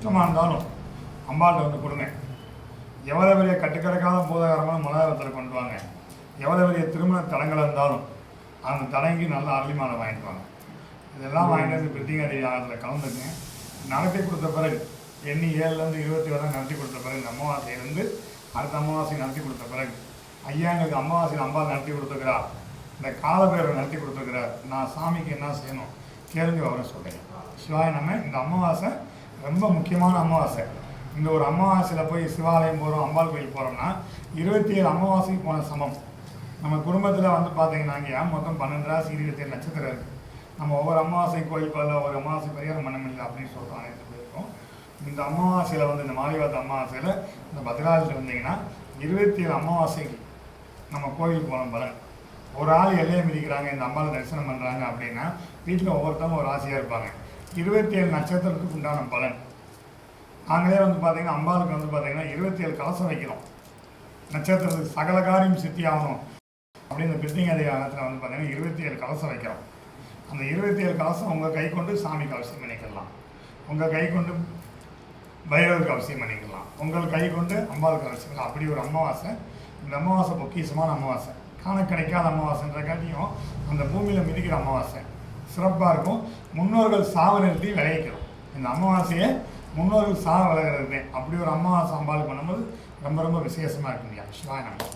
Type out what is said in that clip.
சுத்தமாக இருந்தாலும் அம்பாள்கிட்ட வந்து கொடுங்க எவ்வளோ பெரிய கட்டுக்கடக்காத பூதகரமான மலையாளத்தில் கொண்டு வாங்க. எவ்வளோ பெரிய திருமண தடங்கள் இருந்தாலும் அந்த தடங்கி நல்லா அருளி வாங்கிட்டு வாங்க. இதெல்லாம் வாங்கிட்டு வந்து பிரிட்டிங் அடி அதில் கலந்துக்குங்க. நடத்தி கொடுத்த பிறகு எண்ணி ஏழுலேருந்து இருபத்தி வரை நடத்தி கொடுத்த பிறகு இந்த அமாவாசையிலேருந்து அடுத்த அமாவாசை நடத்தி கொடுத்த பிறகு ஐயா எங்களுக்கு அமாவாசையில் அம்பா நடத்தி கொடுத்துருக்கிறார் இந்த காலபேரை நடத்தி கொடுத்துருக்கிறார். நான் சாமிக்கு என்ன செய்யணும்? கேளுங்க அவரை சொல்கிறேன் சிவாய நம்ம இந்த அமாவாசை ரொம்ப முக்கியமான அமாவாசை. இந்த ஒரு அமாவாசையில் போய் சிவாலயம் போகிறோம் அம்பாள் கோயில் போகிறோம்னா இருபத்தி ஏழு அமாவாசைக்கு போன சமம். நம்ம குடும்பத்தில் வந்து பார்த்தீங்கன்னா இங்கே மொத்தம் பன்னெண்டு ராசி இருபத்தி ஏழு நட்சத்திரம் இருக்குது நம்ம ஒவ்வொரு அமாவாசை கோயில் ஒரு அமாவாசை பரிகாரம் பண்ண முடியல அப்படின்னு சொல்கிறோம் அனைத்து பேருக்கும் இந்த அமாவாசையில் வந்து இந்த மாரிவாத அமாவாசையில் இந்த பத்ராஜில் வந்தீங்கன்னா இருபத்தி ஏழு அமாவாசைக்கு நம்ம கோயிலுக்கு போன பலன். ஒரு ஆள் எல்லையை மிதிக்கிறாங்க இந்த அம்பாவை தரிசனம் பண்ணுறாங்க அப்படின்னா வீட்டில் ஒவ்வொருத்தவங்க ஒரு ஆசையாக இருப்பாங்க. இருபத்தி ஏழு நட்சத்திரத்துக்கு உண்டான பலன். நாங்களே வந்து பார்த்தீங்கன்னா அம்பாளுக்கு வந்து பார்த்தீங்கன்னா இருபத்தி ஏழு கலசம் வைக்கிறோம். நட்சத்திரத்துக்கு சகல காரியம் சித்தி ஆகணும். அப்படின்னு இந்த காலத்தில் அதிகாரத்தில் வந்து பார்த்தீங்கன்னா இருபத்தி ஏழு கலசம் வைக்கிறோம். அந்த இருபத்தி ஏழு கலசம் உங்கள் கை கொண்டு சாமிக்கு அவசியம் பண்ணிக்கலாம். உங்கள் கை கொண்டு பைரவருக்கு அவசியம் பண்ணிக்கலாம். உங்கள் கை கொண்டு அம்பாளுக்கு அவசியம் அப்படி ஒரு அமாவாசை. இந்த அமாவாசை பொக்கிசமான அமாவாசை. காண கிடைக்காத அமாவாசைன்ற காட்டியும் அந்த பூமியில் மிதிக்கிற அமாவாசை. சிறப்பாக இருக்கும். முன்னோர்கள் சாவை நிறுத்தி விளைவிக்கிறோம் இந்த அமாவாசையை முன்னோர்கள் சாவ விளைகிறது அப்படி ஒரு அமாவாசை அம்பாளுக்கு பண்ணும்போது ரொம்ப ரொம்ப விசேஷமாக இருக்கும் இல்லையா? சிவாய் நம்ம